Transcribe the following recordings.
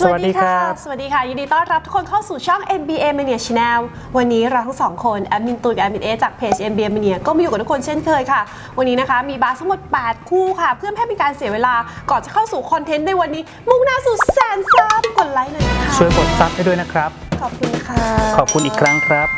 สวัสดีครับสวัสดีค่ะ ยินดีต้อนรับทุกคนเข้าสู่ช่อง NBA Mania Channel วันนี้เราทั้งสองคนแอดมินตุยกับแอดมินเอจากเพจ NBA Mania ก็มาอยู่กับทุกคนเช่นเคยค่ะ วันนี้นะคะมีบาสทั้งหมด 8 คู่ค่ะ เพื่อไม่ให้เป็นการเสียเวลา ก่อนจะเข้าสู่คอนเทนต์ในวันนี้ มุ่งหน้าสู่แสนซับกดไลค์หน่อยนะคะช่วยกดซับให้ด้วยนะครับ ขอบคุณค่ะ ขอบคุณอีกครั้งครับ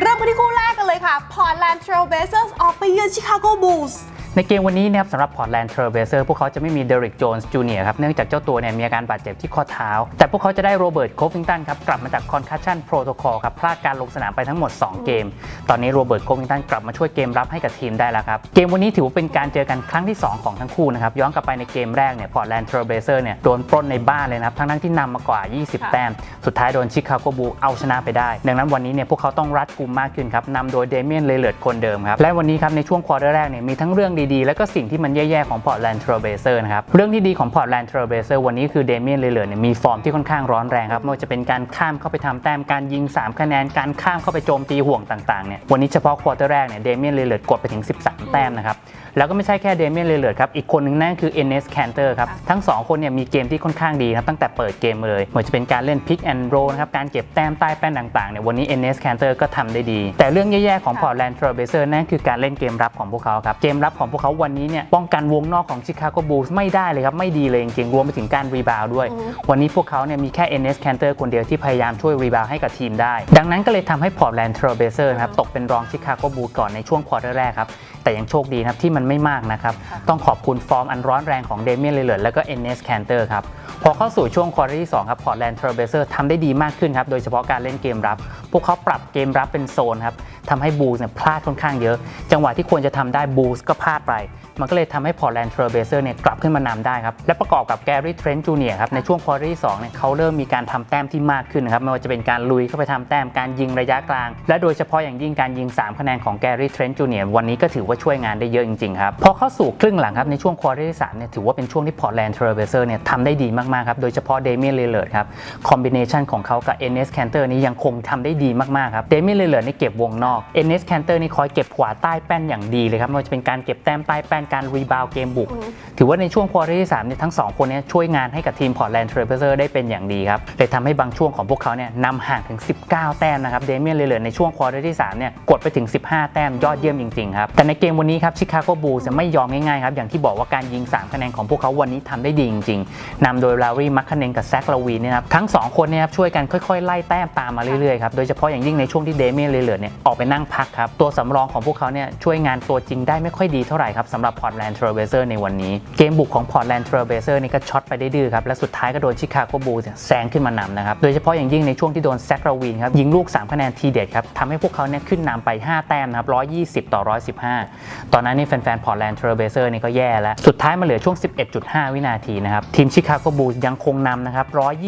เริ่มกันที่คู่แรกกันเลยค่ะ Portland Trail Blazers ออกไปเยือน Chicago Bulls ในเกมวันนี้นะครับสำหรับ Portland Trail Blazers พวกเขาจะไม่มี Derrick Jones Jr. ครับเนื่องจากเจ้าตัวเนี่ยมีอาการบาดเจ็บที่ข้อเท้า แต่พวกเขาจะได้โรเบิร์ตโคฟิงตันครับกลับมาจาก Concussion Protocol ครับพลาดการลงสนามไปทั้งหมด 2 เกม ตอนนี้โรเบิร์ตโคฟิงตันกลับมาช่วยเกมรับให้กับทีมได้แล้วครับเกมวันนี้ถือว่าเป็นการเจอกันครั้งที่ 2 ของทั้งคู่นะครับย้อนกลับไปในเกมแรกเนี่ย Portland Trail Blazers เนี่ยโดนปล้นในบ้านเลยนะครับทั้งๆที่นำมากว่า 20 แต้มสุดท้ายโดนชิคาโกบูเอาชนะไปได้ ดังนั้นวันนี้เนี่ยพวกเขาต้องรัดกุมมากขึ้นครับนำโดยเดเมียนเลเลิร์ดคนเดิมครับและวันนี้ครับในช่วงควอเตอร์แรกเนี่ยมีทั้งเรื่องดีๆ และก็สิ่งที่มันแย่ๆของ Portland Trail Blazers นะครับ เรื่องที่ดีของ Portland Trail Blazers วันนี้คือเดเมียนเลเลอร์เนี่ยมีฟอร์มที่ค่อนข้างร้อนแรงครับไม่ว่าจะเป็นการข้ามเข้าไปทำแต้มการยิง 3 คะแนนการข้ามเข้าไปโจมตีห่วงต่างๆเนี่ยวันนี้เฉพาะควอเตอร์แรกเนี่ยเดเมียนเลเลอร์กดไปถึง 13 แต้มนะครับ แล้วก็ไม่ใช่แค่เดเมียนเลเลิร์ดครับอีกคนหนึ่งนั่นคือเอเนสแคนเตอร์ครับทั้ง 2 คนเนี่ยมีเกมที่ค่อนข้างดีนะครับตั้งแต่เปิดเกมมาเลยเหมือนจะเป็นการเล่นพิกแอนด์โรนะครับการเก็บแต้มใต้แป้นต่างๆเนี่ยวันนี้เอเนสแคนเตอร์ก็ทำได้ดี แต่เรื่องแย่ๆของ Portland Trail Blazers นั่นคือการเล่นเกมรับของพวกเขาครับเกมรับของพวกเขาวันนี้เนี่ยป้องกันวงนอกของ Chicago Bulls ไม่ได้เลยครับไม่ดีเลยจริงๆรวมไปถึงการรีบาวด์ด้วย วันนี้พวกเขาเนี่ยมีแค่ Enes Kanter คนเดียวที่พยายามช่วยรีบาวด์ให้กับทีมได้ ดังนั้นก็เลยทำให้ Portland Trail Blazers นะครับตกเป็นรอง Chicago Bulls ก่อนในช่วงควอเตอร์แรกครับแต่ยังโชคดีนะครับที่มันไม่มากนะครับ ต้องขอบคุณฟอร์มอันร้อนแรงของเดเมียนเลเลิร์ดและก็เอเนสแคนเตอร์ครับ พอเข้าสู่ช่วงควอเตอร์ที่2ครับ Portland Trail Blazers ทำได้ดีมากขึ้นครับ โดยเฉพาะการเล่นเกมรับ พวกเขาปรับเกมรับเป็นโซนครับทำให้บูสเนี่ยพลาดค่อนข้างเยอะ จังหวะที่ควรจะทำได้บูสก็พลาดไป มันก็เลยทำให้ Portland Trail Blazer เนี่ยกลับขึ้นมานำได้ครับ และประกอบกับแกรี่เทรนต์จูเนียครับในช่วงควอเตอร์ที่2เนี่ยเขาเริ่มมีการทำแต้มที่มากขึ้นนะครับไม่ว่าจะเป็นการลุยเข้าไปทำแต้มการยิงระยะกลาง และโดยเฉพาะอย่างยิ่งการยิง 3 คะแนนของแกรี่เทรนต์จูเนียวันนี้ก็ถือว่าช่วยงานได้เยอะจริงๆครับพอเข้าสู่ครึ่งหลังครับในช่วงควอเตอร์ที่3เนี่ยถือว่าเป็นช่วงที่ Portland Trail Blazer เนี่ยทำได้ดีมากๆครับโดยเฉพาะเดเมียนเลเลิร์ครับคอมบิเนชันของเขากับเอเนสแคนเตอร์นี่ยังคงทำได้ดีมากๆครับเดเมียนเลเลิร์ดนี่เก็บวงนอกเอเนสแคนเตอร์นี่คอยเก็บขวาใต้แป้นอย่างดีเลยครับไม่ว่าจะเป็นการเก็บแต้มใต้แป้นการรีบาวเกมบุก ถือว่าในช่วงควอเตอร์ที่3เนี่ยทั้ง 2 คนเนี้ช่วยงานให้กับทีม Portland Trail Blazers ได้เป็นอย่างดีครับเลยทำให้บางช่วงของพวกเขาเนี่ยนำห่างถึง 19 แต้มนะครับเดเมียนเลเลิร์ดในช่วงควอเตอร์ที่3เนี่ยกดไปถึง 15 แต้มยอดเยี่ยมจริงๆครับแต่ในเกมวันนี้ครับชิคาโกบูลจะไม่ยอมง่ายๆครับอย่างที่บอกว่าการยิง3คะแนนของพวกเขาวันนี้ทำได้ดีจริงๆนำโดยลารีมัคคเนนกับแซคลาวีนเนี่ยครับทั้ง 2 คนเนี่ยครับช่วยกันค่อยๆ ไล่แต้มตามมาเรื่อยๆครับโดยเฉพาะอย่างยิ่งในช่วงที่เดเมียนเลเลิร์ดเนี่ยออกไปนั่งพักครับตัวสำรองของพวกเขาเนี่ยช่วยงานตัวจริงได้ไม่ค่อยดีเท่าไหร่ครับสำหรับ Portland Trail Blazers ในวันนี้ เกมบุกของ Portland Trail Blazers นี่ก็ช็อตไปได้ดื้อครับ และสุดท้ายก็โดนชิคาโกบูลส์แซงขึ้นมานำนะครับ โดยเฉพาะอย่างยิ่งในช่วงที่โดนแซคลาวีนครับ ยิงลูก 3 คะแนนทีเด็ดครับทำให้พวกเขาเนี่ยขึ้นนำไป 5 แต้มนะครับ120 ต่อ 115 ตอนนั้นนี่แฟนๆ Portland Trail Blazers นี่ก็แย่แล้ว สุดท้ายมาเหลือช่วง 11.5 วินาทีนะครับทีมชิคาโกบูลส์ยังคงนำนะครับ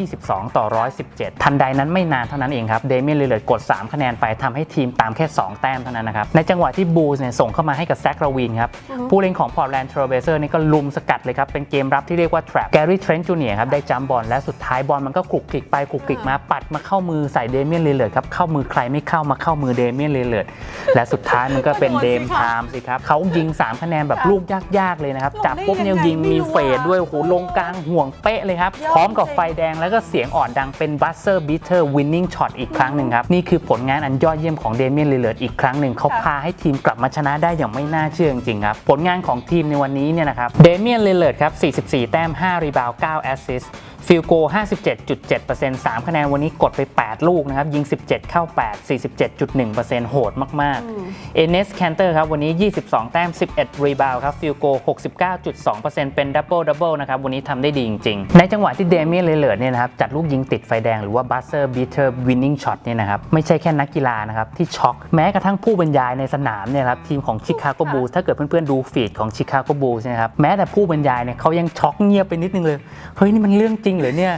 122 ต่อ 117 ทันใดนั้นไม่นานเท่านั้นเองครับเดเมียนเลเลิร์ดกด 3 คะแนนไปทำให้ทีมตามแค่ 2 แต้มเท่านั้นนะครับในจังหวะที่บูลส์เนี่ยส่งเข้ามาให้กับแซคลาวีนครับผู้เล่นของ Portland Trail Blazers นี่ก็ลุมสกัดเลยครับ เป็นเกมรับที่เรียกว่า trap แกรี่เทรนต์จูเนียร์ครับ ได้จัมป์บอลและสุดท้ายบอลมันก็คลุกคลิกไปคลุกคลิกมาปัดมาเข้ามือใส่เดเมียนเลเลิร์ดครับ เข้ามือใครไม่เข้ามาเข้ามือเดเมียนเลเลิร์ดและสุดท้ายมันก็เป็นเดมไทม์สิครับเขายิง 3 คะแนนแบบลูกยากๆเลยนะครับจับปุ๊บเนี่ยยิงมีเฟดด้วยโอ้โหลงกลางห่วงเป๊ะเลยครับพร้อมกับไฟแดงแล้วก็เสียงอ่อนดังเป็นบัสเซอร์บีเตอร์วินนิ่งช็อตอีกครั้งหนึ่งครับนี่คือผลงานอันยอดเยี่ยมของเดเมียนเลเลิร์ดอีกครั้งหนึ่งเขาพาให้ทีมกลับมาชนะได้อย่างไม่น่าเชื่อจริงๆครับผลงานของของทีมในวันนี้เนี่ยนะครับเดเมียนเลเลิร์ดครับ 44 แต้ม 5 รีบาวด์9แอสซิสต์ ฟิลโก 57.7% 3 คะแนนวันนี้กดไป 8 ลูกนะครับ ยิง 17 เข้า 8 47.1%โหดมาก ๆ เอเนสแคนเตอร์ครับ วันนี้ 22 แต้ม 11 รีบาวครับ ฟิลโก 69.2%เป็นดับเบิลดับเบิลนะครับ วันนี้ทำได้ดีจริง ๆ ในจังหวะที่เดเมียนเลเลิร์ดเนี่ยนะครับ จัดลูกยิงติดไฟแดงหรือว่าบัสเซอร์บีเตอร์วินนิ่งช็อตเนี่ยนะครับ ไม่ใช่แค่นักกีฬานะครับ ที่ช็อก แม้กระทั่งผู้บรรยายในสนามเนี่ยครับ ทีมของชิคาโกบูลถ้าเกิดเพื่อนๆดูฟีดของชิคาโกบูลนะครับแม้แต่ผู้บรรยายเนี่ยเขายังช็อกเงียบไปนิดนึงเลยเฮ้ยนี่มันเรื่องจริงเหรอเนี่ย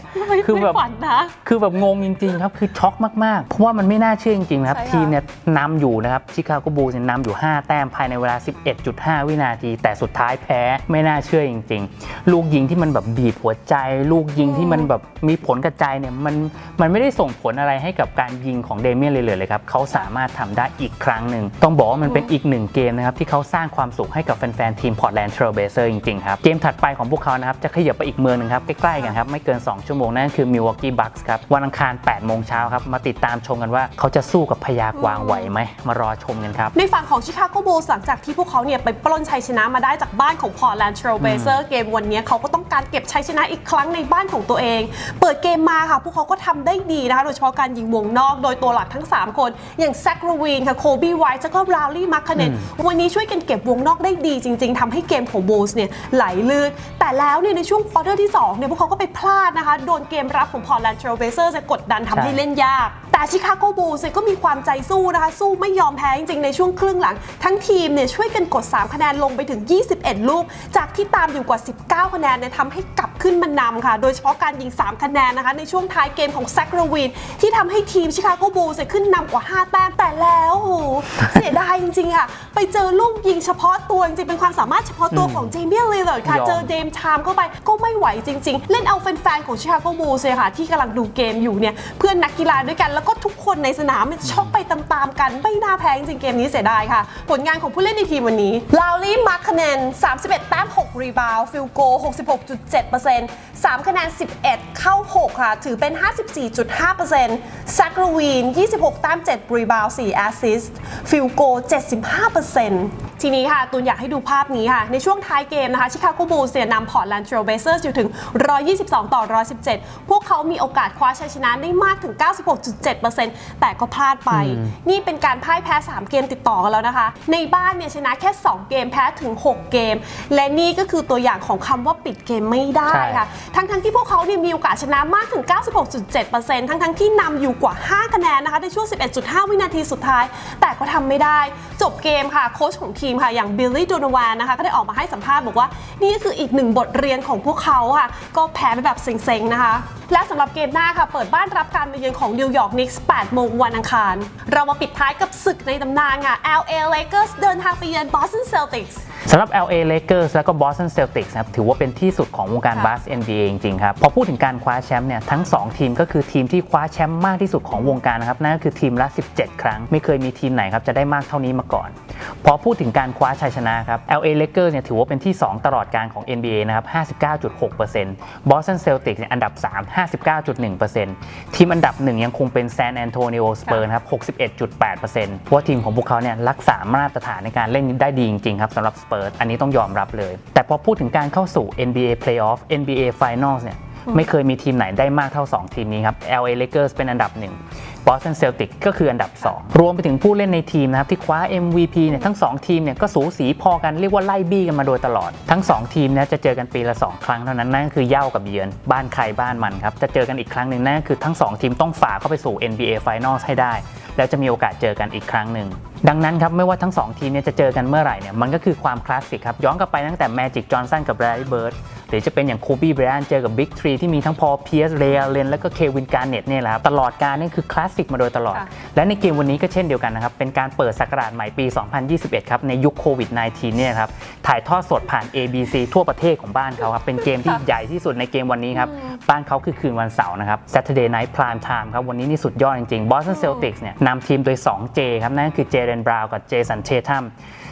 คือแบบ ไม่ฝันนะ คือแบบงงจริง ๆ ครับ คือช็อกมาก ๆ เพราะว่ามันไม่น่าเชื่อจริง ๆ นะครับ ใช่ค่ะ ทีมเนี่ยนำอยู่นะครับชิคาโกบูลส์เนี่ยนำอยู่ 5 แต้มภายในเวลา 11.5 วินาที แต่สุดท้ายแพ้ไม่น่าเชื่อจริง ๆ ลูกยิงที่มันแบบบีบหัวใจ ลูกยิงที่มันแบบมีผลกระจายเนี่ยมันมันไม่ได้ส่งผลอะไรให้กับการยิงของเดเมียนเลยเลยครับเขาสามารถทำได้อีกครั้งหนึ่งต้องบอกว่ามันเป็นอีกหนึ่งเกมนะครับที่เขาสร้างความสุขให้กับแฟนๆทีม Portland Trail Blazers จริงๆครับเกมถัดไปของพวกเขานะครับจะขยับไปอีกเมืองหนึงครับใกล้ๆกันครับไม่เกิน 2 ชั่วโมงนั่นนั่นคือ Milwaukee Bucks ครับ วันอังคาร 8 โมงเช้าครับ มาติดตามชมกันว่าเขาจะสู้กับพยากวางไหวไหม มารอชมกันครับ ในฝั่งของชิคาโกบูลส์หลังจากที่พวกเขาเนี่ยไปปล้นชัยชนะมาได้จากบ้านของพอร์ตแลนด์ r ทร l เบเซอร์เกมวันนี้เขาก็ต้องการเก็บชัยชนะอีกครั้งในบ้านของตัวเอง เปิดเกมมาค่ะ พวกเขาก็ทำได้ดีนะคะ โดยเฉพาะการยิงวงนอกโดยตัวหลักทั้ง 3 คน อย่างแซคโรวีนค่ะโคบีไวท์แล้วก็ลาลี่มาร์คเนนวันนี้ช่วยกันเก็บวงนอกได้ดีจริง ๆทำให้เกมของบูลส์เนี่ยไหลลื่นแต่แล้วเนี่ยในช่วงควอเตอร์ที่2เนี่ยพวกเขาก็ไปพลาดนะคะ โดนเกมรับของพอร์ตแลนด์ r ทร l เบเซอร์จะกดดันทำให้ใช่เล่นยาก แต่ชิคาโกบูลส์ก็มีความใจสู้นะคะ สู้ไม่ยอมแพ้จริงๆ ในช่วงครึ่งหลัง ทั้งทีมเนี่ยช่วยกันกด 3 คะแนนลงไปถึง 21 ลูก จากที่ตามอยู่กว่า 19 คะแนนเนี่ยทำให้กลับ ขึ้นมานำค่ะ โดยเฉพาะการยิง 3 คะแนนนะคะ ในช่วงท้ายเกมของแซคโรวีน ที่ทำให้ทีมชิคาโกบูลส์ขึ้นนำกว่า 5 แต้มแต่แล้วโอ้โหเสียดายจริง ๆ ค่ะ ไปเจอลูกยิงเฉพาะตัวจริงๆเป็นความสามารถเฉพาะตัวของเจมี่ลีเลอร์ค่ะยอมเจอเดมไทม์เข้าไปก็ไม่ไหวจริง ๆ เล่นเอาแฟนๆของชิคาโกบูลส์เลยค่ะ ที่กำลังดูเกมอยู่เนี่ยเพื่อนนักกีฬาด้วยกันแล้วก็ทุกคนในสนามช็อกไปตามๆกันไม่น่าแพ้จริงๆเกมนี้เสียดายค่ะ ผลงานของผู้เล่นในทีมวันนี้ลาวลี่มาร์คคะแนน31 แต้ม 6 รีบาวฟิลโก 66.7% 3 คะแนน 11 เข้า 6 ค่ะ ถือเป็น 54.5%ซักรวีน 26 แต้ม7รีบาว4แอสซิสต์ฟิลโก 75% ทีนี้ค่ะ ตูนอยากให้ดูภาพนี้ค่ะ ในช่วงท้ายเกมนะคะชิคาโกบูลส์เนี่ยนำพอร์ตแลนด์ r ทร l เบเซอร์อยู่ถึง 122 ต่อ 117 พวกเขามีโอกาสคว้าชัยชนะได้มากถึง 96.7%แต่ก็พลาดไป นี่เป็นการพ่ายแพ้ 3 เกมติดต่อกันแล้วนะคะ ในบ้านเนี่ยชนะแค่ 2 เกมแพ้ถึง 6 เกม และนี่ก็คือตัวอย่างของคำว่าปิดเกมไม่ได้ใช่ค่ะ ทั้งทั้งๆที่พวกเขาเนี่ยมีโอกาสชนะมากถึง 96.7%ทั้งทั้งๆที่นำอยู่กว่า 5 คะแนนนะคะในช่วง 11.5 วินาทีสุดท้าย แต่ก็ทำไม่ได้ จบเกมค่ะโค้ชของทีมค่ะอย่างบิลลี่ดูนวานนะคะก็ได้ออกมาให้สัมภาษณ์บอกว่า นี่คืออีกหนึ่งบทเรียนของพวกเขาค่ะ ก็แพ้ไปแบบเซ็งๆนะคะ และสำหรับเกมหน้าค่ะ เปิดบ้านรับการมาเยือนของนิวยอร์กนิกส์8โมงวันอังคาร เรามาปิดท้ายกับศึกในตำนานค่ะ LA Lakers เดินทางไปเยือน Boston Celtics สำหรับ LA Lakers แล้วก็ Boston Celtics นะครับถือว่าเป็นที่สุดของวงการค่ะบาส NBA จริงๆครับ พอพูดถึงการคว้าแชมป์เนี่ยทั้ง 2 ทีมก็คือทีมที่คว้าแชมป์มากที่สุดของวงการนะครับนั่นก็คือทีมละ 17 ครั้ง ไม่เคยมีทีมไหนครับจะได้มากเท่านี้มาก่อน พอพูดถึงการคว้าชัยชนะครับ LA Lakers เนี่ยถือว่าเป็นที่ 2 ตลอดการของ NBA นะครับ 59.6% Boston Celtics เนี่ยอันดับ 3 59.1%ทีมอันดับ 1 ยังคงเป็น San Antonio Spurs นะครับ 61.8%เพราะว่าทีมของพวกเขาเนี่ยรักษามาตรฐานในการเล่นได้ดีจริงๆครับสำหรับ Spurs อันนี้ต้องยอมรับเลย แต่พอพูดถึงการเข้าสู่ NBA Playoff NBA Finals เนี่ยไม่เคยมีทีมไหนได้มากเท่า 2 ทีมนี้ครับ LA Lakers เป็นอันดับ 1 Boston Celtics ก็คืออันดับ 2 รวมไปถึงผู้เล่นในทีมนะครับที่คว้า MVP เนี่ยทั้ง 2 ทีมเนี่ยก็สูสีพอกันเรียกว่าไล่บี้กันมาโดยตลอด ทั้ง 2 ทีมเนี่ยจะเจอกันปีละ 2 ครั้งเท่านั้นนั่นก็คือเย่ากับเยือนบ้านใครบ้านมันครับจะเจอกันอีกครั้งหนึ่งนั่นก็คือทั้ง 2 ทีมต้องฝ่าเข้าไปสู่ NBA Finals ให้ได้แล้วจะมีโอกาสเจอกันอีกครั้งหนึ่งดังนั้นครับไม่ว่าทั้ง 2 ทีมเนี่ยจะเจอกันเมื่อไหร่เนี่ยมันก็คือความคลาสสิกครับย้อนกลับไปตั้งแต่ Magic Johnson กับ Larry Bird หรือจะเป็นอย่างคูบี้ไบรอันเจอกับบิ๊กทรีที่มีทั้งพอเพียสเรียเลนแล้วก็เควินการ์เน็ตเนี่ยแหละครับตลอดการนี่คือคลาสสิกมาโดยตลอดค่ะและในเกมวันนี้ก็เช่นเดียวกันนะครับเป็นการเปิดสักราชใหม่ปี 2021 ครับในยุคโควิด -19 เนี่ยครับถ่ายทอดสดผ่าน ABC ทั่วประเทศของบ้านเขาครับเป็นเกมที่ใหญ่ที่สุดในเกมวันนี้ครับบ้านเขาคือคืนวันเสาร์นะครับ Saturday Night Prime Time ครับวันนี้นี่สุดยอดจริงๆ Boston Celtics เนี่ยนำทีมโดย 2J ครับนั่นก็คือเจเรนบราวกับเจสันเททัม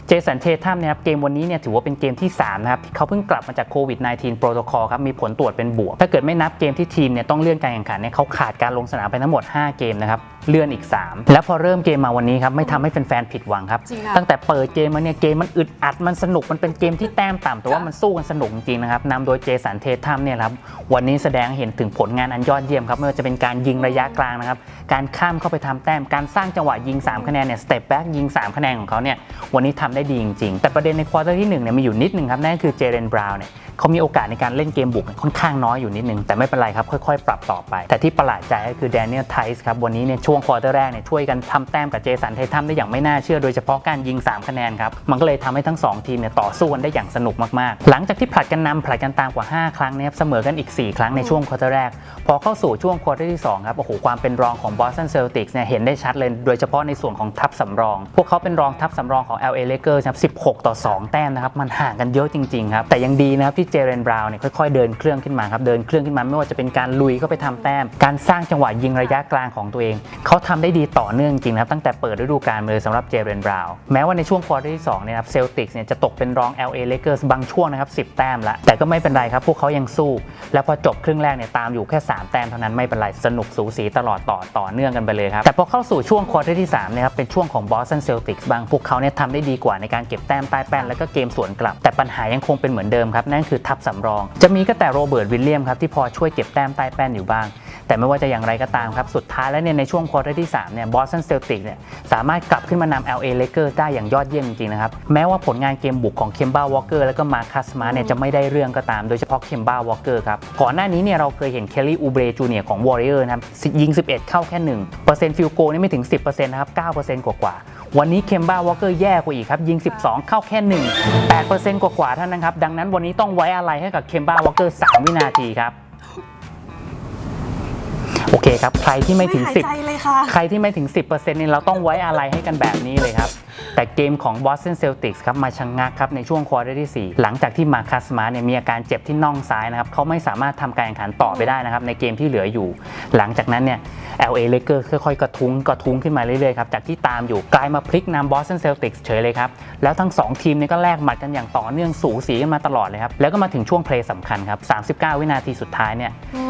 เจสันเททัมเนี่ยครับเกมวันนี้เนี่ยถือว่าเป็นเกมที่3นะครับที่เขาเพิ่งกลับมาจากโควิด -19 โปรโตคอลครับมีผลตรวจเป็นบวก ถ้าเกิดไม่นับเกมที่ทีมเนี่ยต้องเลื่อนการแข่งขันเนี่ยเขาขาดการลงสนามไปทั้งหมด 5 เกมนะครับเลื่อนอีก 3 แล้วพอเริ่มเกมมาวันนี้ครับไม่ทำให้แฟนๆผิดหวังครับ จริงค่ะตั้งแต่เปิดเกมมาเนี่ยเกมมันอึดอัดมันสนุกมันเป็นเกมที่แต้มต่ำแต่ว่ามันสู้กันสนุกจริงๆนะครับนำโดยเจสันเททัมเนี่ยครับวันนี้แสดงให้เห็นถึงผลงานอันยอดเยี่ยมครับไม่ว่าจะเป็นการยิงระยะกลางนะครับการข้ามเข้าไปทำแต้มการสร้างจังหวะยิง 3 คะแนนเนี่ยสเต็ปแบ็กยิง 3 คะแนนของเขาเนี่ยวันนี้ทำได้ดีจริงๆ แต่ประเด็นในควอเตอร์ที่1เนี่ยมีอยู่นิดนึงครับนั่นก็คือเจเรนบราวน์เนี่ย เขามีโอกาสในการเล่นเกมบุกค่อนข้างน้อยอยู่นิดนึง แต่ไม่เป็นไรครับ ค่อยๆ ปรับต่อไป แต่ที่ประหลาดใจก็คือแดเนียลไทส์ครับ วันนี้เนี่ยช่วงควอเตอร์แรกเนี่ยช่วยกันทำแต้มกับเจสันเททัมได้อย่างไม่น่าเชื่อโดยเฉพาะการยิง 3 คะแนนครับ มันก็เลยทำให้ทั้ง 2 ทีมเนี่ยต่อสู้กันได้อย่างสนุกมากๆ หลังจากที่ผลัดกันนำผลัดกันตามกว่า 5 ครั้งเนี่ยครับเสมอกันอีก 4 ครั้งในช่วงควอเตอร์แรก พอเข้าสู่ช่วงควอเตอร์ที่2ครับโอ้โหความเป็นรองของ Boston Celtics เนี่ยเห็นได้ชัดเลยโดยเฉพาะในส่วนของทัพสำรอง พวกเขาเป็นรองทัพสำรองของ LA Lakers ครับ16 ต่อ 2 แต้มนะครับมันห่างกันเยอะจริงๆครับแต่ยังดีนะครับที่เจเรนบราวน์เนี่ยค่อยๆเดินเครื่องขึ้นมาครับเดินเครื่องขึ้นมาไม่ว่าจะเป็นการลุยเข้าไปทำแต้ม การสร้างจังหวะยิงระยะกลางของตัวเอง เขาทำได้ดีต่อเนื่องจริงครับตั้งแต่เปิดฤดูกาลมาเลยสำหรับเจเรนบราวน์แม้ว่าในช่วงควอเตอร์ที่2เนี่ยครับเซลติกเนี่ยจะตกเป็นรอง LA Lakers บางช่วงนะครับ10 แต้มละแต่ก็ไม่เป็นไรครับพวกเขายังสู้ แล้วพอจบครึ่งแรกเนี่ยตามอยู่แค่ 3 แต้มเท่านั้นไม่เป็นไรสนุกสูสีตลอดต่อต่อเนื่องกันไปเลยครับแต่พอเข้าสู่ช่วงควอเตอร์ที่3เนี่ยครับเป็นช่วงของ Boston Celtics บางพวกเขาเนี่ยทำได้ดีกว่าในการเก็บแต้มใต้แป้นแล้วก็เกมสวนกลับ แต่ปัญหายังคงเป็นเหมือนเดิมครับนั่นคือทัพสำรอง จะมีก็แต่โรเบิร์ตวิลเลียมครับที่พอช่วยเก็บแต้มใต้แป้นอยู่บ้าง แต่ไม่ว่าจะอย่างไรก็ตามครับ สุดท้ายแล้วเนี่ยในช่วงควอเตอร์ที่3เนี่ยบอสตันเซลติกเนี่ยสามารถกลับขึ้นมานำ LA Lakers ได้อย่างยอดเยี่ยมจริงๆนะครับแม้ว่าผลงานเกมบุกของเคมบ้าวอลเกอร์แล้วก็มาคัสมาเนี่ยจะไม่ได้เรื่องก็ตามโดยเฉพาะเคมบ้าวอลเกอร์ครับก่อนหน้านี้เนี่ยเราเคยเห็นเคลลี่อูเบรจูเนียของวอริเออร์นะครับยิง 11 เข้าแค่1เปอร์เซ็นต์ฟิลโกนี่ไม่ถึง 10%นะครับ9%กว่าๆ วันนี้เคมบ้าวอลเกอร์แย่กว่าอีกครับ ยิง 12 เข้าแค่ 1 8%กว่าๆเท่านั้นครับ ดังนั้นวันนี้ต้องไว้อะไรให้กับเคมบ้าวอลเกอร์3วินาทีครับ โอเคครับ ใครที่ไม่ถึงหาย10ใจเลยค่ะใครที่ไม่ถึง 10%เนี่ยเราต้องไว้อะไรให้กันแบบนี้เลยครับ แต่เกมของ Boston Celtics ครับมาชะงงักครับในช่วงควอเตอร์ที่ 4 หลังจากที่มาคัสมาเนี่ยมีอาการเจ็บที่น่องซ้ายนะครับเขาไม่สามารถทำการแข่งขันต่อไปได้นะครับในเกมที่เหลืออยู่ หลังจากนั้นเนี่ย LA Lakers ค่อยๆ กระทุ้งกระทุ้งขึ้นมาเรื่อยๆครับจากที่ตามอยู่กลายมาพลิกนำ Boston Celtics เฉยเลยครับ แล้วทั้ง 2 ทีมเนี่ยก็แลกหมัดกันอย่างต่อเนื่องสูสีกันมาตลอดเลยครับแล้วก็มาถึงช่วงเพลย์สำคัญครับ39 วินาทีสุดท้ายเนี่ย อืม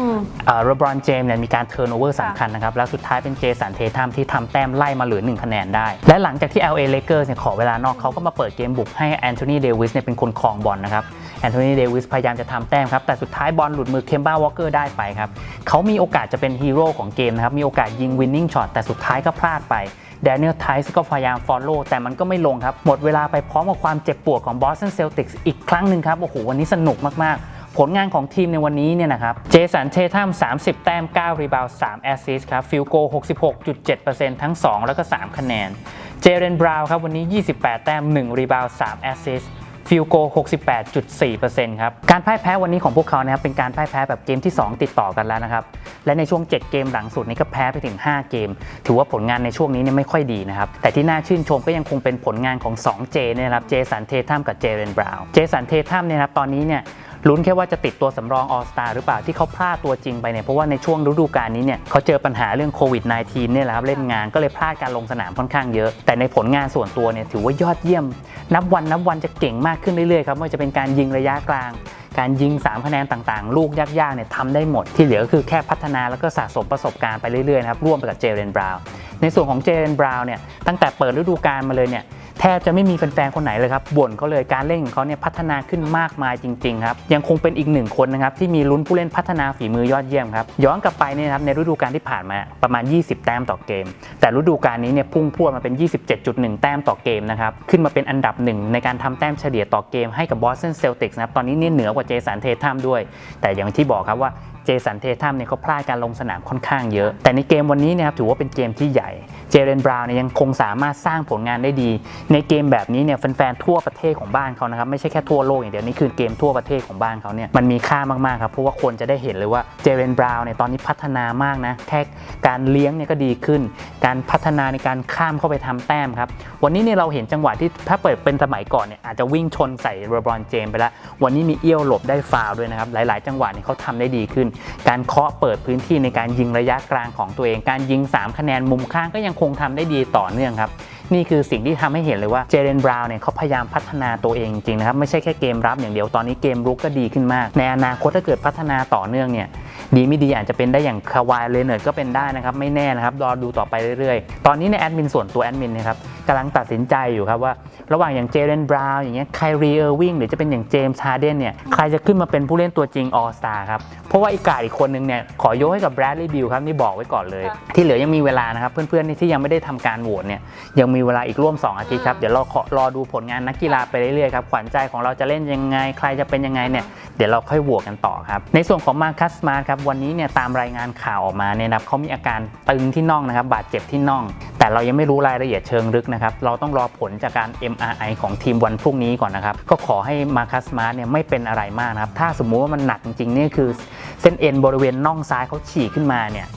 โรบรอนเจมส์เนี่ยมีการเทิร์นโอเวอร์สำคัญนะครับ แล้วสุดท้ายเป็นเจสันเททัมที่ทำแต้มไล่มาเหลือ 1 คะแนนได้ และหลังจากที่ LA Lakers เนี่ยขอเวลานอกเขาก็มาเปิดเกมบุกให้แอนโทนีเดวิสเนี่ยเป็นคนครองบอลนะครับแอนโทนีเดวิสพยายามจะทำแต้มครับ แต่สุดท้ายบอลหลุดมือเคมบ้าวอลเกอร์ได้ไปครับเขามีโอกาสจะเป็นฮีโร่ของเกมนะครับมีโอกาสยิงวินนิ่งช็อตแต่สุดท้ายก็พลาดไปแดเนียลไทส์ก็พยายามฟอลโล่แต่มันก็ไม่ลงครับ หมดเวลาไปพร้อมกับความเจ็บปวดของบอสตันเซลติกส์อีกครั้งหนึ่งครับ โอ้โห วันนี้สนุกมาก ๆ ผลงานของทีมในวันนี้เนี่ยนะครับเจสันเททัม30 แต้ม 9 รีบาวด์3แอสซิสต์ครับฟิลโก 66.7%ทั้ง 2 แล้วก็ 3 คะแนน เจเรนบราวน์ครับวันนี้ 28 แต้ม 1 รีบาวด์3แอสซิสต์ฟิลโก 68.4%ครับ การพ่ายแพ้วันนี้ของพวกเขานะครับ เป็นการพ่ายแพ้แบบเกมที่ 2 ติดต่อกันแล้วนะครับ และในช่วง 7 เกมหลังสุดนี้ก็แพ้ไปถึง 5 เกม ถือว่าผลงานในช่วงนี้เนี่ยไม่ค่อยดีนะครับ แต่ที่น่าชื่นชมก็ยังคงเป็นผลงานของ 2 เจนะครับ เจสันเททัมกับเจเรนบราวน์ เจสันเททัมเนี่ยครับ ตอนนี้เนี่ย ลุ้นแค่ว่าจะติดตัวสำรองออสตาหรือเปล่าที่เขาพลาดตัวจริงไปเนี่ยเพราะว่าในช่วงฤดูกาลนี้เนี่ยเขาเจอปัญหาเรื่องโควิด -19 เนี่ยแหละครับเล่นงานก็เลยพลาดการลงสนามค่อนข้างเยอะ แต่ในผลงานส่วนตัวเนี่ยถือว่ายอดเยี่ยม นับวันนับวันจะเก่งมากขึ้นเรื่อยๆครับไม่ว่าจะเป็นการยิงระยะกลางการยิง 3 คะแนนต่างๆ ลูกยากๆเนี่ยทำได้หมด ที่เหลือก็คือแค่พัฒนาแล้วก็สะสมประสบการณ์ไปเรื่อยๆนะครับร่วมไปกับเจเรนบราวน์ในส่วนของเจเรนบราวน์เนี่ยตั้งแต่เปิดฤดูกาลมาเลยเนี่ย แทบจะไม่มีแฟนๆคนไหนเลยครับบ่นเขาเลยการเล่นของเขาเนี่ยพัฒนาขึ้นมากมายจริงๆครับยังคงเป็นอีกหนึ่งคนนะครับที่มีลุ้นผู้เล่นพัฒนาฝีมือยอดเยี่ยมครับย้อนกลับไปเนี่ยครับในฤดูกาลที่ผ่านมาประมาณ 20 แต้มต่อเกม แต่ฤดูกาลนี้เนี่ยพุ่งพรวดมาเป็น 27.1 แต้มต่อเกมนะครับขึ้นมาเป็นอันดับหนึ่งในการทำแต้มเฉลี่ยต่อเกมให้กับบอสตันเซลติกส์นะครับตอนนี้เนี่ยเหนือกว่าเจสันเททัมด้วย แต่อย่างที่บอกครับว่า เจสันเททัมเนี่ยเขาพลาดการลงสนามค่อนข้างเยอะ แต่ในเกมวันนี้นะครับถือว่าเป็นเกมที่ใหญ่ เจเรนบราวน์เนี่ยยังคงสามารถสร้างผลงานได้ดี ในเกมแบบนี้เนี่ยแฟนๆทั่วประเทศของบ้านเขานะครับไม่ใช่แค่ทั่วโลกอย่างเดียวนี่คือเกมทั่วประเทศของบ้านเขาเนี่ยมันมีค่ามากๆครับเพราะว่าคนจะได้เห็นเลยว่าเจเรนบราวน์เนี่ยตอนนี้พัฒนามากนะแค่การเลี้ยงเนี่ยก็ดีขึ้น การพัฒนาในการข้ามเข้าไปทำแต้มครับวันนี้เนี่ยเราเห็นจังหวะที่ถ้าเปิดเป็นสมัยก่อนเนี่ยอาจจะวิ่งชนใส่เรบรอนเจมไปแล้ววันนี้มีเอี้ยวหลบได้ฟาวล์ด้วยนะครับหลาย ๆ จังหวะเนี่ยเขาทำได้ดีขึ้นการเคาะเปิดพื้นที่ในการยิงระยะกลางของตัวเอง การยิง 3 คะแนนมุมข้างก็ยังคงทำได้ดีต่อเนื่องครับนี่คือสิ่งที่ทำให้เห็นเลยว่าเจเรนบราวน์เนี่ยเขาพยายามพัฒนาตัวเองจริงนะครับ ไม่ใช่แค่เกมรับอย่างเดียวตอนนี้เกมรุกก็ดีขึ้นมาก ในอนาคตถ้าเกิดพัฒนาต่อเนื่องเนี่ยดีไม่ดีอาจจะเป็นได้อย่างคาวายเลเนิร์ก็เป็นได้นะครับ ไม่แน่นะครับรอดูต่อไปเรื่อยๆ ตอนนี้ในแอดมินส่วนตัวแอดมินนะครับกำลังตัดสินใจอยู่ครับว่าระหว่างอย่างเจเรนบราวน์อย่างเงี้ยไครีเออร์วิงหรือจะเป็นอย่างเจมส์ฮาร์เดนเนี่ยใครจะขึ้นมาเป็นผู้เล่นตัวจริงออสตาครับเพราะว่าอีกกาดอีกคนนึงเนี่ยขอยกให้กับแบรดลีย์บิลครับนี่บอกไว้ก่อนเลย ที่เหลือยังมีเวลานะครับเพื่อนๆที่ยังไม่ได้ทำการโหวตเนี่ยยังมีเวลาอีกร่วม 2 อาทิตย์ครับเดี๋ยวเราขอรอดูผลงานนักกีฬาไปเรื่อยๆครับขวัญใจของเราจะเล่นยังไงใครจะเป็นยังไงเนี่ยเดี๋ยวเราค่อยโหวตกันต่อครับในส่วนของมาคัสมาครับวันนี้เนี่ยตามรายงานข่าวออกมาเนี่ยนะครับเขามีอาการตึงที่น่องนะครับบาดเจ็บที่น่อง แต่เรายังไม่รู้รายละเอียดเชิงลึกนะครับเราต้องรอผลจากการ MRI ของทีมวันพรุ่งนี้ก่อนนะครับ ก็ขอให้มาคัสมาเนี่ยไม่เป็นอะไรมากนะครับ ถ้าสมมุติว่ามันหนักจริงๆนี่คือเส้นเอ็นบริเวณน่องซ้ายเขาฉีกขึ้นมาเนี่ย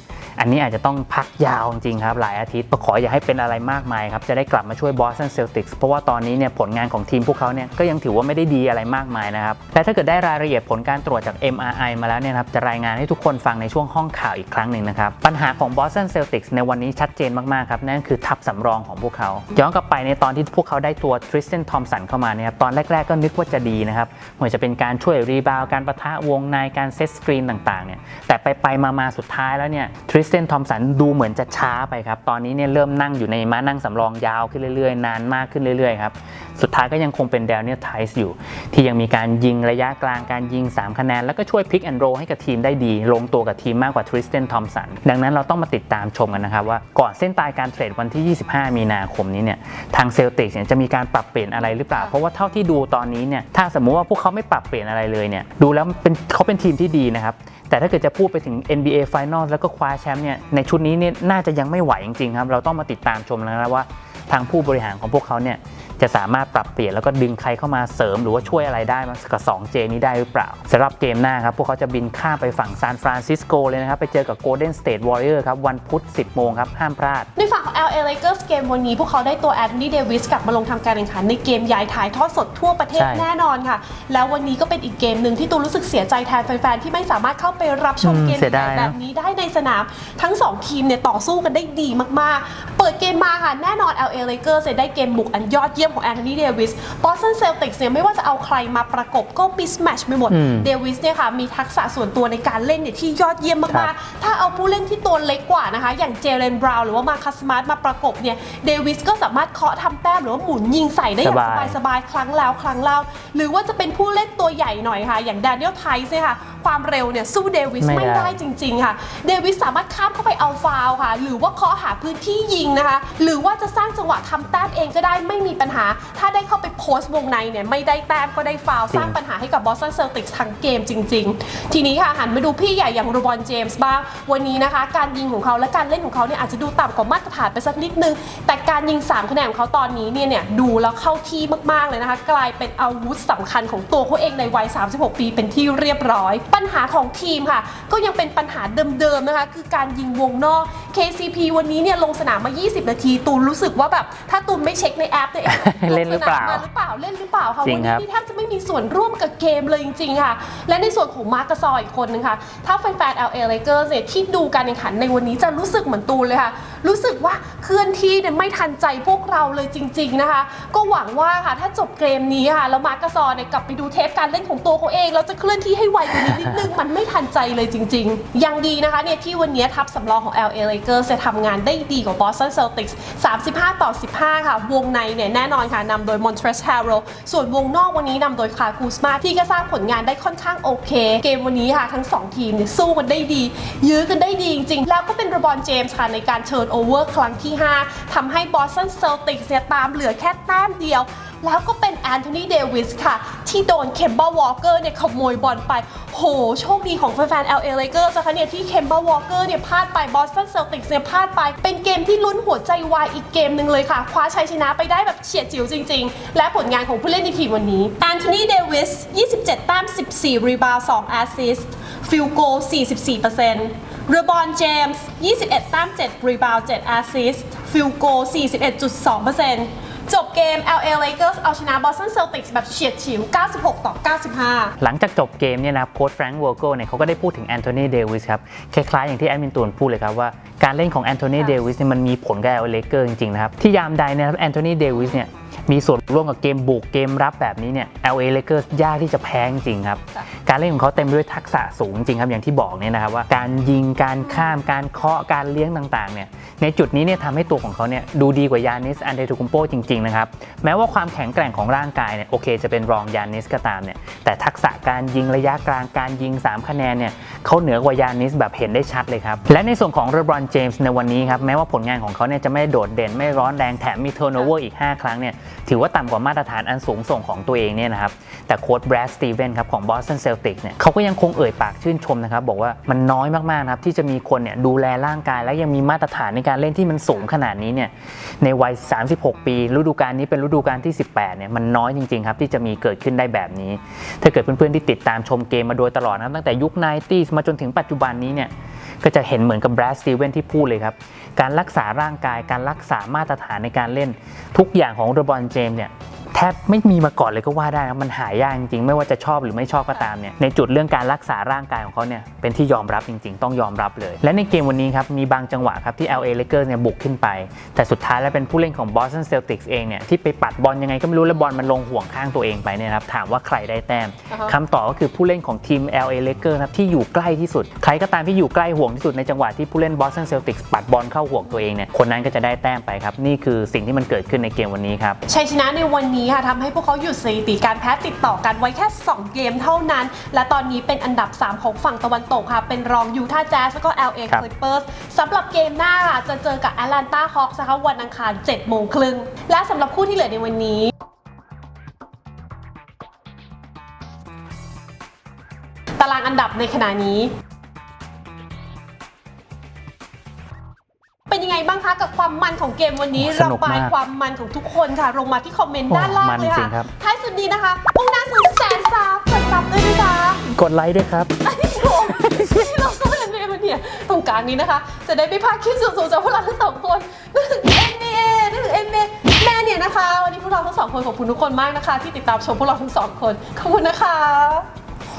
อันนี้อาจจะต้องพักยาวจริงครับหลายอาทิตย์ขออย่าให้เป็นอะไรมากมายครับจะได้กลับมาช่วย Boston Celtics เพราะว่าตอนนี้เนี่ยผลงานของทีมพวกเขาเนี่ยก็ยังถือว่าไม่ได้ดีอะไรมากมายนะครับและถ้าเกิดได้รายละเอียดผลการตรวจจาก MRI มาแล้วเนี่ยครับจะรายงานให้ทุกคนฟังในช่วงห้องข่าวอีกครั้งหนึ่งนะครับปัญหาของ Boston Celtics ในวันนี้ชัดเจนมากๆครับนั่นคือทับสำรองของพวกเขา ย้อนกลับไปในตอนที่พวกเขาได้ตัว Tristan Thompson เข้ามาเนี่ยครับตอนแรก ๆก็นึกว่าจะดีนะครับไม่ว่าจะเป็นการช่วยรีบาวการประทะวงในการเซตสกรีนต่างๆเนี่ยแต่ไปๆมาๆสุดท้ายแล้วเนี่ย Tristan Thompson ดูเหมือนจะช้าไปครับ ตอนนี้เนี่ยเริ่มนั่งอยู่ในม้านั่งสำรองยาวขึ้นเรื่อยๆ นานมากขึ้นเรื่อยๆครับ สุดท้ายก็ยังคงเป็น Daniel Tice อยู่ ที่ยังมีการยิงระยะกลางการยิง 3 คะแนน แล้วก็ช่วยพิกแอนด์โรให้กับทีมได้ดี ลงตัวกับทีมมากกว่า Tristan Thompson ดังนั้นเราต้องมาติดตามชมกันนะครับว่าก่อนเส้นตายการเทรดวันที่ 25 มีนาคมนี้เนี่ยทางเซลติกเนี่ยจะมีการปรับเปลี่ยนอะไรหรือเปล่า เพราะว่าเท่าที่ดูตอนนี้เนี่ยถ้าสมมุติว่าพวกเขาไม่ปรับเปลี่ยนอะไรเลยเนี่ยดูแล้วเป็นเขาเป็นทีมที่ดีนะครับ แต่ถ้าเกิดจะพูดไปถึง NBA Finals แล้วก็คว้าแชมป์เนี่ยในชุดนี้เนี่ยน่าจะยังไม่ไหวจริงๆครับ เราต้องมาติดตามชมแล้วนะว่าทางผู้บริหารของพวกเขาเนี่ย จะสามารถปรับเปลี่ยนแล้วก็ดึงใครเข้ามาเสริมหรือว่าช่วยอะไรได้มั้งกับ 2J นี้ได้หรือเปล่าสำหรับเกมหน้าครับ พวกเขาจะบินข้ามไปฝั่งซานฟรานซิสโกเลยนะครับ ไปเจอกับ Golden State Warrior ครับ วันพุธ 10 โมงครับ ห้ามพลาด ในฝั่งของ LA Lakers เกมวันนี้ พวกเขาได้ตัวแอนโทนีเดวิสกลับมาลงทำการแข่งขันในเกมใหญ่ถ่ายทอดสดทั่วประเทศใช่แน่นอนค่ะ แล้ววันนี้ก็เป็นอีกเกมหนึ่งที่ตูนรู้สึกเสียใจแทนแฟนๆที่ไม่สามารถเข้าไปรับชมอืมเกมเสียใหดาญ่ยนะแบบนี้ได้ในสนามทั้ง 2 ทีมเนี่ยต่อสู้กันได้ดีมากๆ เปิดเกมมาค่ะแน่นอน LA Lakers เนี่ยได้เกมบุกอันยอดเยี่ยมของแอนโทนีเดวิส Boston Celtics เนี่ยไม่ว่าจะเอาใครมาประกบก็มิสแมชไปหมดอืมเดวิสเนี่ยค่ะมีทักษะส่วนตัวในการเล่นเนี่ยที่ยอดเยี่ยมครัมากบๆถ้าเอาผู้เล่นที่ตัวเล็กกว่านะคะ อย่างเจเลนบราวน์หรือว่ามาคัสมาร์ตมาประกบเนี่ยเดวิสก็สามารถเคาะทำแต้มหรือว่าหมุนยิงใส่ได้อย่างสบายสบายๆครั้งแล้วครั้งเล่าหรือว่าจะเป็นผู้เล่นตัวใหญ่หน่อยค่ะ อย่างแดเนียลไทส์เนี่ยค่ะ ความเร็วเนี่ยสู้เดวิสไม่ไม่ได้ ได้จริง ๆ ค่ะ เดวิสสามารถข้ามเข้าไปเอาฟาวล์ค่ะ หรือว่าเคาะหาพื้นที่ยิงนะคะ หรือว่าจะสร้างจังหวะทำแต้มเองก็ได้ไม่มีปัญหา ถ้าได้เข้าไปโพสต์วงในเนี่ยไม่ได้แต้มก็ได้ฟาวล์จริง สร้างปัญหาให้กับบอสตันเซลติกส์ทั้งเกมจริง ๆ ทีนี้ค่ะหันมาดูพี่ใหญ่อย่างโรบอนเจมส์บ้างวันนี้นะคะ การยิงของเขาและการเล่นของเขาเนี่ยอาจจะดูต่ำกว่ามาตรฐานไปสักนิดนึง แต่การยิง3คะแนนของเขาตอนนี้เนี่ยเนี่ยดูแล้วเข้าที่มากๆเลยนะคะ กลายเป็นอาวุธสำคัญของตัวเขาเองในวัย 36 ปีเป็นที่เรียบร้อยปัญหาของทีมค่ะ ก็ยังเป็นปัญหาเดิมๆนะคะ คือการยิงวงนอก KCP วันนี้เนี่ยลงสนามมา 20 นาที ตูนรู้สึกว่าแบบถ้าตูนไม่เช็คในแอปตัวเองเล่นหรือเปล่างสนมมหรือเปล่าเล่นหรือเปล่าคะจริวังนครันี้บนี่แทบจะไม่มีส่วนร่วมกับเกมเลยจริงๆค่ะ และในส่วนของมาร์กซอยอีกคนนึงค่ะ ถ้าแฟนๆ LA Lakers เนี่ยที่ดูการแข่งขันในวันนี้จะรู้สึกเหมือนตูนเลยค่ะ รู้สึกว่าเคลื่อนที่เนี่ยไม่ทันใจพวกเราเลยจริง ๆนะคะ ก็หวังว่าค่ะถ้าจบเกมนี้ค่ะแล้วมาร์กซอเนี่ยกลับไปดูเทปการเล่นของตัวเขาเองแล้วจะเคลื่อนที่ให้ไวกว่านี้นิดนึงมันไม่ทันใจเลยจริง ๆ ยังดีนะคะเนี่ยที่วันนี้ทัพสำรองของ LA Lakers จะทำงานได้ดีกว่า Boston Celtics 35 ต่อ 15 ค่ะ วงในเนี่ยแน่นอนค่ะนำโดย Montrezl Harrell ส่วนวงนอกวันนี้นำโดยคาคูสมาที่ก็สร้างผลงานได้ค่อนข้างโอเค เกมวันนี้ค่ะทั้ง 2 ทีมเนี่ยสู้กันได้ดี ยื้อกันได้ดีจริงๆ แล้วก็เป็นระบอนเจมส์ค่ะในการเชิญโอเวอร์ครั้งที่ 5ทำให้ Boston Celtics เนี่ยตามเหลือแค่แต้มเดียว แล้วก็เป็นแอนโทนีเดวิสค่ะ ที่โดนเคมเบ a วอลเกอร์เนี่ยขโมยบอลไป โห โชคดีของแฟนๆ LA Lakers นะคะเนี่ยที่เคมเบ a วอลเกอร์เนี่ยพลาดไปบอสตันเซลติกเนี่ยพลาดไป เป็นเกมที่ลุ้นหัวใจวายอีกเกมหนึ่งเลยค่ะ คว้าชัยชนะไปได้แบบเฉียดจิ๋วจริง ๆ และผลงานของผู้เล่นในทีมวันนี้แอนโทนีเดวิส 27 แต้ม 14 รีบาวด์2แอสซิสต์ฟิลโก 44% เรบอนเจมส์ 21 แต้ม 7 รีบาว 7 แอสซิสต์ฟิลโก 41.2%จบเกม LA Lakers เอาชนะ Boston Celtics แบบเฉียดฉิว 96 ต่อ 95 หลังจากจบเกมเนี่ยนะโค้ชแฟรงค์วอร์โกเนี่ยเขาก็ได้พูดถึงแอนโทนีเดวิสครับ คล้ายๆอย่างที่แอดมินตูนพูดเลยครับว่า การเล่นของแอนโทนีเดวิสเนี่ยมันมีผลกับเอลเลเกอร์จริงๆนะครับ ที่ยามใดนะครับแอนโทนีเดวิสเนี่ย มีส่วนร่วมกับเกมบุกเกมรับแบบนี้เนี่ย LA Lakers ยากที่จะแพ้จริงๆครับค่ะการเล่นของเขาเต็มไปด้วยทักษะสูงจริงครับอย่างที่บอกเนี่ยนะครับว่าการยิงการข้ามการเคาะการเลี้ยงต่างๆเนี่ยในจุดนี้เนี่ยทำให้ตัวของเขาเนี่ยดูดีกว่ายานิสอันเดตุคุมโปจริงๆนะครับแม้ว่าความแข็งแกร่งของร่างกายเนี่ยโอเคจะเป็นรองยานิสก็ตามเนี่ยแต่ทักษะการยิงระยะกลางการยิง 3 คะแนนเนี่ยเขาเหนือกว่ายานิสแบบเห็นได้ชัดเลยครับและในส่วนของเรบรอนเจมส์ในวันนี้ครับแม้ว่าผลงานของเขาเนี่ยจะไม่โดดเด่นไม่ร้อนแรงแถมมีเทอร์โนเวอร์อีก 5 ครั้งเนี่ยถือว่าต่ำกว่ามาตรฐานอันสูงส่งของตัวเองเนี่ยนะครับ แต่โค้ชแบรดสตีเวนครับของ Boston Celtics เนี่ยเขาก็ยังคงเอ่ยปากชื่นชมนะครับ บอกว่ามันน้อยมากๆนะครับ ที่จะมีคนเนี่ยดูแลร่างกาย และยังมีมาตรฐานในการเล่นที่มันสูงขนาดนี้เนี่ยในวัย 36 ปี ฤดูกาลนี้เป็นฤดูกาลที่ 18เนี่ยมันน้อยจริงๆครับที่จะมีเกิดขึ้นได้แบบนี้ ถ้าเกิดเพื่อนๆที่ติดตามชมเกมมาโดยตลอดนะครับตั้งแต่ยุค 90s มาจนถึงปัจจุบันนี้เนี่ยก็จะเห็นเหมือนกับแบรดสตีเวนที่พูดเลยครับ การรักษาร่างกาย การรักษามาตรฐานในการเล่น ทุกอย่างของเรบอนเจมเนี่ย แทบไม่มีมาก่อนเลยก็ว่าได้นะมันหายากจริงๆ ไม่ว่าจะชอบหรือไม่ชอบก็ตามเนี่ยในจุดเรื่องการรักษาร่างกายของเขาเนี่ยเป็นที่ยอมรับจริง ๆ ต้องยอมรับเลย และในเกมวันนี้ครับมีบางจังหวะครับที่ LA Lakers เนี่ยบุกขึ้นไป แต่สุดท้ายแล้วเป็นผู้เล่นของ Boston Celtics เองเนี่ยที่ไปปัดบอลยังไงก็ไม่รู้แล้วบอลมันลงห่วงข้างตัวเองไปเนี่ยครับถามว่าใครได้แต้มอ่าฮะคำตอบก็คือผู้เล่นของทีม LA Lakers นะครับที่อยู่ใกล้ที่สุด ใครก็ตามที่อยู่ใกล้ห่วงที่สุดในจังหวะที่ผู้เล่น Boston Celtics ปัดบอลเข้าห่วงตัวเองเนี่ยคนนั้นก็จะได้แต้มไปครับนี่คือสิ่งที่มันเกิดขึ้นในเกมวันนี้ครับชัยชนะในวันนี้ค่ะทำให้พวกเขาหยุดสถิติการแพ้ติดต่อกันไว้แค่ 2 เกมเท่านั้น และตอนนี้เป็นอันดับ 3 ของฝั่งตะวันตกค่ะ เป็นรองยูทาห์แจ๊สแล้วก็ LA ครับ Clippers สำหรับเกมหน้าค่ะจะเจอกับ Atlanta Hawks นะคะวันอังคาร7โมงครึ่งและสำหรับคู่ที่เหลือในวันนี้ ตารางอันดับในขณะนี้ ไงบ้างคะกับความมันของเกมวันนี้โอ้สนุระกบายมากความมันของทุกคนค่ะ ลงมาที่คอมเมนต์โอ้ด้านล่างมันเลยจริค่ะงครับ ท้ายสุดนี้นะคะมุ่งหน้าสู่แสนซับกดซับด้วยนะจ๊ะ กดไลค์ด้วยครับไอ้โหที่เราก็เป็นเนเนี่ยตรงกลางนี้นะคะ จะได้ไม่พลาดคลิปสูงๆจากพวกเราทั้งสองคนนึกถึง NBA นึกถึง NBA แม่เนี่ยนะคะ วันนี้พวกเราทั้งสองคนขอบคุณทุกคนมากนะคะ ที่ติดตามชมพวกเราทั้งสองคน ขอบคุณนะคะ